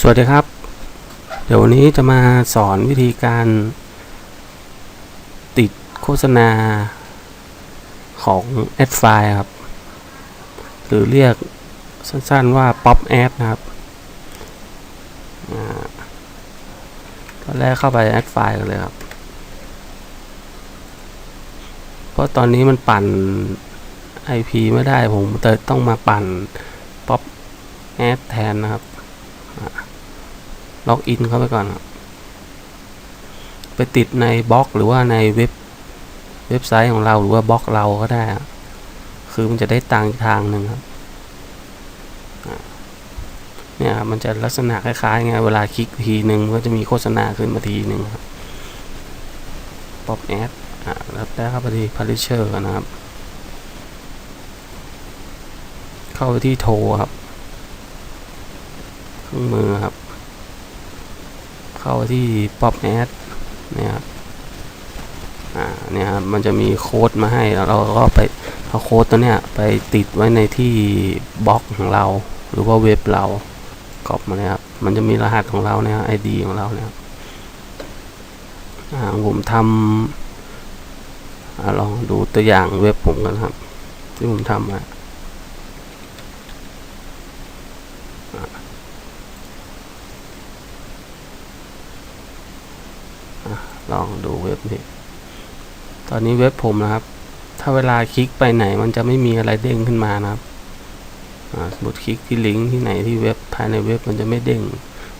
สวัสดีครับ เดี๋ยววันนี้จะมาสอนวิธีการ ติดโฆษณาของ Ad f i ครับ หรือเรียกสั้นๆว่า Pop Ad นะครับตอนแรกเข้าไป Ad f i กันเลยครับ เพราะตอนนี้มันปั่น IP ไม่ได้ผมแต่ต้องมาปั่น Pop Ad แทนนะครับ ล็อกอินเข้าไปก่อนครับไปติดในบล็อกหรือว่าในเว็บเว็บไซต์ของเราหรือว่าบล็อกเราก็ได้คือมันจะได้ตังอีกทางหนึ่งครับเนี่ยครับมันจะลักษณะคล้ายๆไงเวลาคลิกทีหนึ่งก็จะมีโฆษณาขึ้นมาทีหนึ่งครับป๊อปแอดอะแล้วได้เข้าไปที่ publisher นะครับ เข้าไปที่โทรครับ เครื่องมือครับ เข้าที่ Pop Ad เนี่ยครับอ่าเนี่ยครับมันจะมีโค้ดมาให้เราก็ไปเอาโค้ดตัวเนี้ยไปติดไว้ในที่บล็อกของเรา หรือว่าเว็บเรากรอบมาเลยครับมันจะมีรหัสของเราเนี่ย ID ของเราเนี่ยครับอ่าผมทำอ่าลองดูตัวอย่างเว็บผมกันครับ ที่ผมทำมา ลองดูเว็บนี้ ตอนนี้เว็บผมนะครับ ถ้าเวลาคลิกไปไหนมันจะไม่มีอะไรเด้งขึ้นมานะครับสมมติคลิกที่ลิงก์ที่ไหนที่เว็บภายในเว็บมันจะไม่เด้ง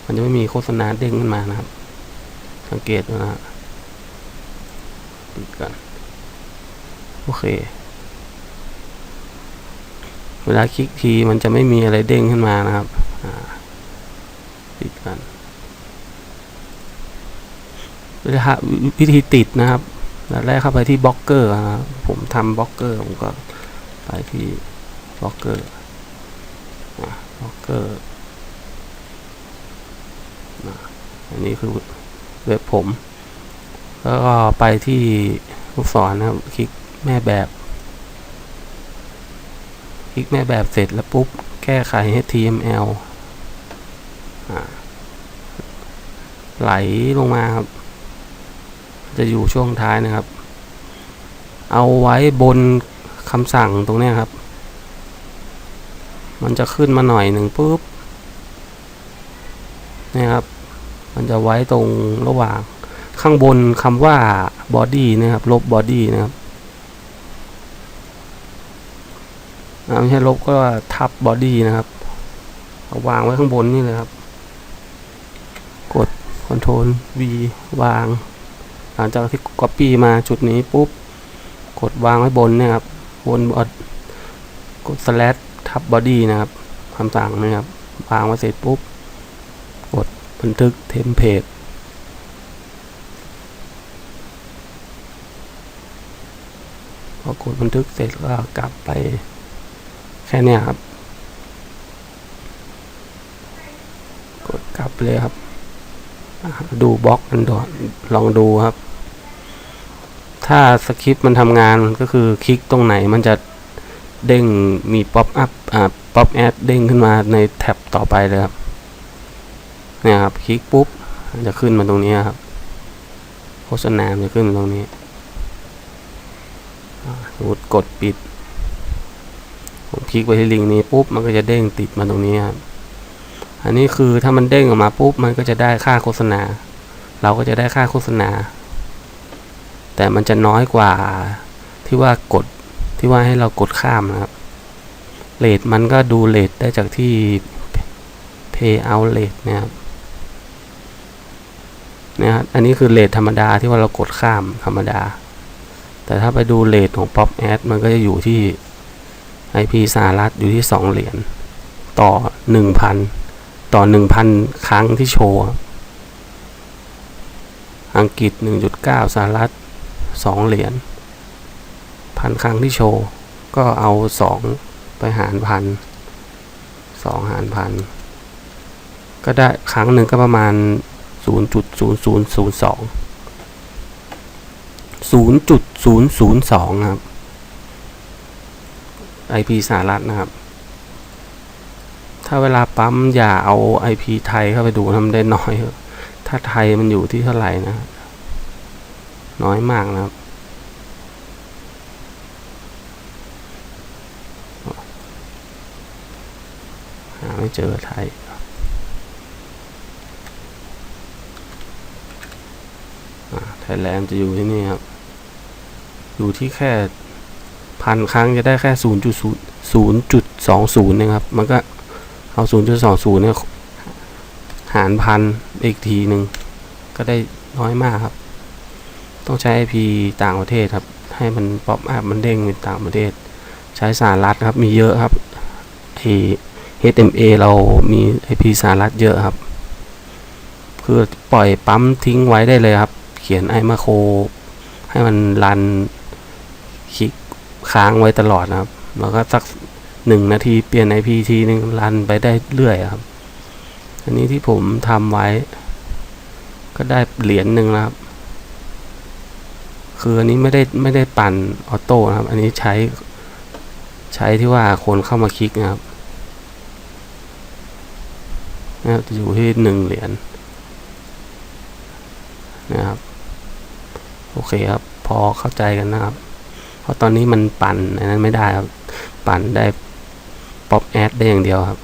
มันจะไม่มีโฆษณาเด้งขึ้นมานะครับ สังเกตนะฮะปิดกันโอเค เวลาคลิกทีมันจะไม่มีอะไรเด้งขึ้นมานะครับปิดกัน วิธีติดนะครับแรกเข้าไปที่บล็อกเกอร์นะครับผมทำบล็อกเกอร์ผมก็ไปที่บล็อกเกอร์บล็อกเกอร์อันนี้คือเว็บผม แล้วก็ไปที่ลูกศรนะครับ คลิกแม่แบบ คลิกแม่แบบเสร็จแล้วปุ๊บ แก้ไข HTML ไหลลงมาครับ จะอยู่ช่วงท้ายนะครับ เอาไว้บนคำสั่งตรงนี้ครับ มันจะขึ้นมาหน่อยหนึ่งปุ๊บนี่ครับ มันจะไว้ตรงระหว่าง ข้างบนคำว่า body นะครับ ลบ body นะครับไม่ใช่ลบก็ทับ body นะครับเอาวางไว้ข้างบนนี่เลยครับ กด Ctrl V วาง หลังจากที่ Copy มาจุดนี้ปุ๊บ กดวางไว้บนเนี่ยครับบนบอดกด slash ทับ body นะครับคำสั่งนะครับวางไว้เสร็จปุ๊บ กดบันทึกเทมเพลตพอกดบันทึกเสร็จก็กลับไปแค่นี้ครับ กดกลับเลยครับ ดูบล็อกกันดอนลองดูครับ ถ้าสคริปต์มันทำงานก็คือคลิกตรงไหนมันจะเด้งมีป๊อปอัพอ่าป๊อปแอดเด้งขึ้นมาในแท็บต่อไปเลยครับเนี่ยครับคลิกปุ๊บจะขึ้นมาตรงนี้ครับโฆษณาจะขึ้นตรงนี้สมมติกดปิด ผมคลิกไปที่ลิงก์นี้ปุ๊บมันก็จะเด้งติดมาตรงนี้ครับอันนี้คือถ้ามันเด้งออกมาปุ๊บมันก็จะได้ค่าโฆษณา เราก็จะได้ค่าโฆษณา แต่มันจะน้อยกว่าที่ว่ากดที่ว่าให้เรากดข้ามนะครับเลทมันก็ดูเลทได้จากที่ pay out rate นะครับนะครับอันนี้คือเลทธรรมดาที่ว่าเรากดข้ามธรรมดา แต่ถ้าไปดูเลทของ pop ad มันก็จะอยู่ที่ IP สหรัฐอยู่ที่ 2 เหรียญต่อ 1,000 ต่อ 1,000 ครั้งที่โชว์ อังกฤษ 1.9 สหรัฐ สองเหรียญพันครั้งที่โชว์ ก็เอาสองไปหารพันสองหารพันก็ได้ครั้งหนึ่งก็ประมาณศูนย์จุดศูนย์ศูนย์ศูนย์สองศูนย์จุดศูนย์ศูนย์สองครับ IP สหรัฐนะครับ ถ้าเวลาปั๊มอย่าเอา IP ไทยเข้าไปดูนะมันได้น้อย ถ้าไทยมันอยู่ที่เท่าไหร่นะ น้อยมากนะครับ หาไม่เจอไทยไทยแลนด์จะอยู่ที่นี่ครับ อยู่ที่แค่พันครั้งจะได้แค่ศูนย์จุดศูนย์จุดสองศูนย์นะครับ มันก็เอาศูนย์จุดสองศูนย์เนี่ยหารพันอีกทีหนึ่งก็ได้น้อยมากครับ ต้องใช้ IP ต่างประเทศครับ ให้มันป๊อปอัพมันเด้งเป็นต่างประเทศ ใช้สหรัฐครับ มีเยอะครับไอ HMA เรามี IP สหรัฐเยอะครับ คือปล่อยปั๊มทิ้งไว้ได้เลยครับ เขียนไอมาโคให้มันรันคลิกค้างไว้ตลอดนะครับ แล้วก็สักหนึ่งนาทีเปลี่ยน IP ทีนึงรันไปได้เรื่อยครับ อันนี้ที่ผมทำไว้ ก็ได้เหรียญหนึ่งนะครับ คืออันนี้ไม่ได้ไม่ได้ปั่นออโต้นะครับ อันนี้ใช้ใช้ที่ว่าคนเข้ามาคลิกนะครับนะครับจะอยู่ที่หนึ่งเหรียญนะครับโอเคครับ พอเข้าใจกันนะครับ เพราะตอนนี้มันปั่นอันนั้นไม่ได้ครับ ปั่นได้ป๊อปแอดได้อย่างเดียวครับ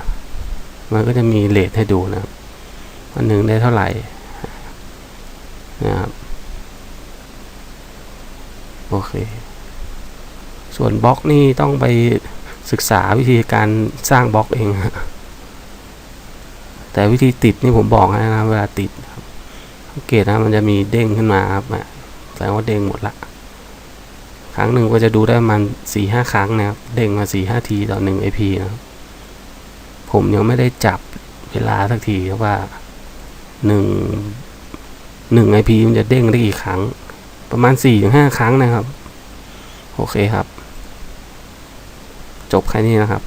มันก็จะมีเลทให้ดูนะครับวันหนึ่งได้เท่าไหร่นะครับ โอเค ส่วนบล็อกนี่ต้องไปศึกษาวิธีการสร้างบล็อกเองฮะแต่วิธีติดนี่ผมบอกให้นะเวลาติดสังเกตนะมันจะมีเด้งขึ้นมาครับแสดงว่าเด้งหมดละ ครั้งหนึ่งก็จะดูได้มันสี่ห้าครั้งนะครับ เด้งมาสี่ห้าทีต่อหนึ่ง IP นะผมยังไม่ได้จับเวลาสักทีครับว่าหนึ่งหนึ่ง IP มันจะเด้งได้กี่ครั้ง ประมาณสี่ถึงห้าครั้งนะครับ โอเคครับ จบแค่นี้นะครับ